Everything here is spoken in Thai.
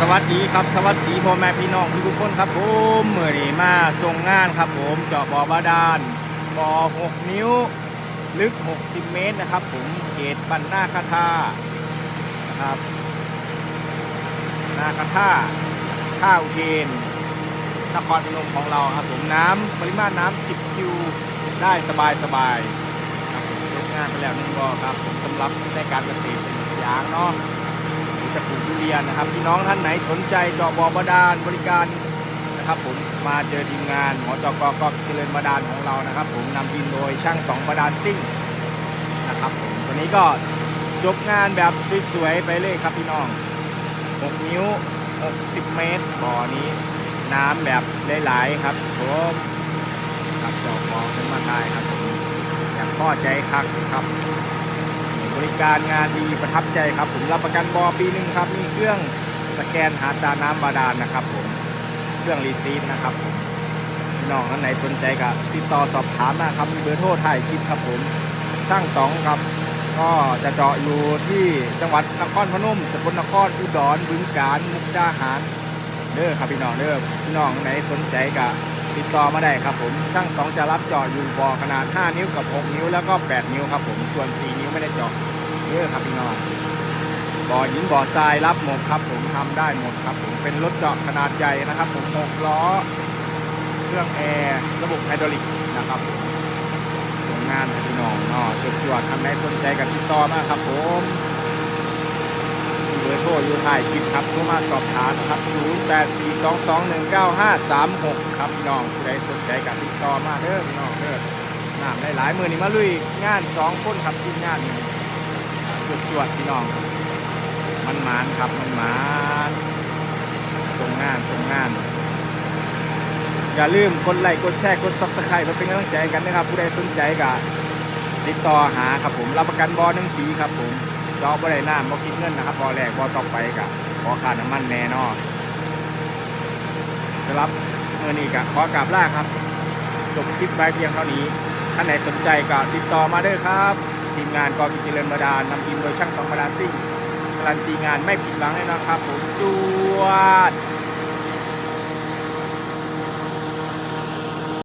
สวัสดีครับสวัสดีพ่อแม่พี่น้องทุกคนครับผมเมื่อนี้มาส่งงานครับผมเจาะบ่อบาดาลบ่อ6นิ้ว ลึก 60 เมตรนะครับ ผมเขตบ้านนาคาทาครับนาคาทาท่าอุเทนนครพนมของเราครับผมน้ำปริมาณน้ำ10คิวได้สบายสบายครับผมงานไปแล้วนึ่งบ่อครับผมสำหรับในการเกษตรอย่างเนาะ จะปลูกทุเรียนนะครับพี่น้องท่านไหนสนใจจาะบ่อบดาลบริการนะครับผมมาเจอทีมงานหมอจอกก็เจริญบดาลของเรานะครับ ผมนำทีมโดยช่างสองบดาลซิ่งนะครับผมตัวนี้ก็จบงานแบบสวยๆไปเลยครับพี่น้อง 6 นิ้ว 60 เมตรบ่อนี้ น้ำแบบหลายๆครับผมครับจาะบ่อขึ้นมาได้ครับผมอยากพ่อใจคักครับ บริการงานดีประทับใจครับ ผมรับประกันบอปีหนึ่งครับ มีเครื่องสแกนหาตาน้ำบาดาลนะครับ ผมเครื่องรีซีฟนะครับผมพี่น้องท่านไหนสนใจก็ติดต่อสอบถามนะครับมีเบอร์โทรถ่ายคลิปครับผมช่างสองครับก็จะเจาะอยู่ที่จังหวัดนครพนมสกลนครอุดรบึงกาฬมุกดาหารเด้อครับพี่น้องเด้อพี่น้องไหนสนใจก็ ติดต่อมาได้ครับผมช่างสองจะรับเจาะอยู่บ่อขนาด 5 นิ้วกับ 6 นิ้วแล้วก็ 8 นิ้วครับผมส่วน 4 นิ้วไม่ได้เจาะเยอะครับพี่น้องบ่อหินบ่อทรายรับหมดครับผมทำได้หมดครับผมเป็นรถเจาะขนาดใหญ่นะครับผมหกล้อเครื่องแอร์ระบบไฮดรอลิกนะครับงานพี่น้องเนาะจุดจวดทำได้สนใจกับติดต่อมาครับผม ออยู่ท้ายคลิปครับโทรมาสอบถามนะครับ 0842219536 ครับพี่น้องผู้ใดสนใจกับติดต่อมาเด้อพี่น้องเด้อน้ำได้หลายมือนี่มาลุยงานสองคนครับทีมงานนี่จวดจวดพี่น้อง มันหมานครับมันหมานส่งงานส่งงาน อย่าลืมกดไลค์กดแชร์กดซับสไครต์มาเป็นกำลังใจกันนะครับ ผู้ใดสนใจก็ติดต่อหาครับผมรับประกันบอหนึ่งปีครับผม จอบอะไรน้ำบอคิดเงินนะครับบอแรกบอต้องไปกับขอค่าน้ำมันแน่นอนสำหรับเมื่อนี้ก็ขอกราบลาครับจบคลิปไปเพียงเท่านี้ ท่านไหนสนใจก็ติดต่อมาเด้อครับ ทีมงานกอกิจเจริญบดานนำทีมโดยช่างตองบดานซิ่งการันตีงานไม่ผิดหวังแน่นอนครับผมจวด